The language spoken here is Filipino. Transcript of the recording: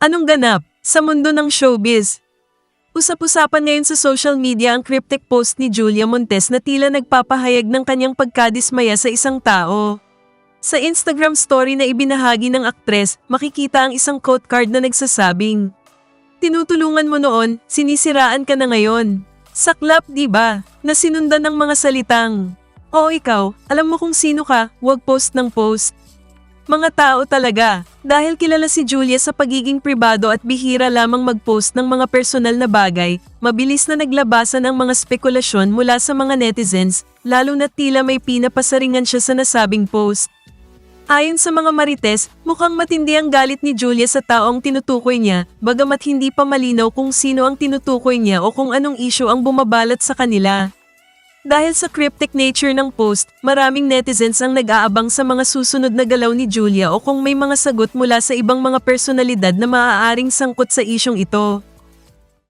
Anong ganap sa mundo ng showbiz? Usap-usapan ngayon sa social media ang cryptic post ni Julia Montes na tila nagpapahayag ng kanyang pagkadismaya sa isang tao. Sa Instagram story na ibinahagi ng aktres, makikita ang isang quote card na nagsasabing, Tinutulungan mo noon, sinisiraan ka na ngayon. Saklap, di ba? Na sinundan ng mga salitang, Oo ikaw, alam mo kung sino ka, huwag post ng post. Mga tao talaga. Dahil kilala si Julia sa pagiging pribado at bihira lamang mag-post ng mga personal na bagay, mabilis na naglabasan ang mga spekulasyon mula sa mga netizens, lalo na tila may pinapasaringan siya sa nasabing post. Ayon sa mga marites, mukhang matindi ang galit ni Julia sa taong tinutukoy niya, bagamat hindi pa malinaw kung sino ang tinutukoy niya o kung anong issue ang bumabalat sa kanila. Dahil sa cryptic nature ng post, maraming netizens ang nag-aabang sa mga susunod na galaw ni Julia o kung may mga sagot mula sa ibang mga personalidad na maaaring sangkot sa isyong ito.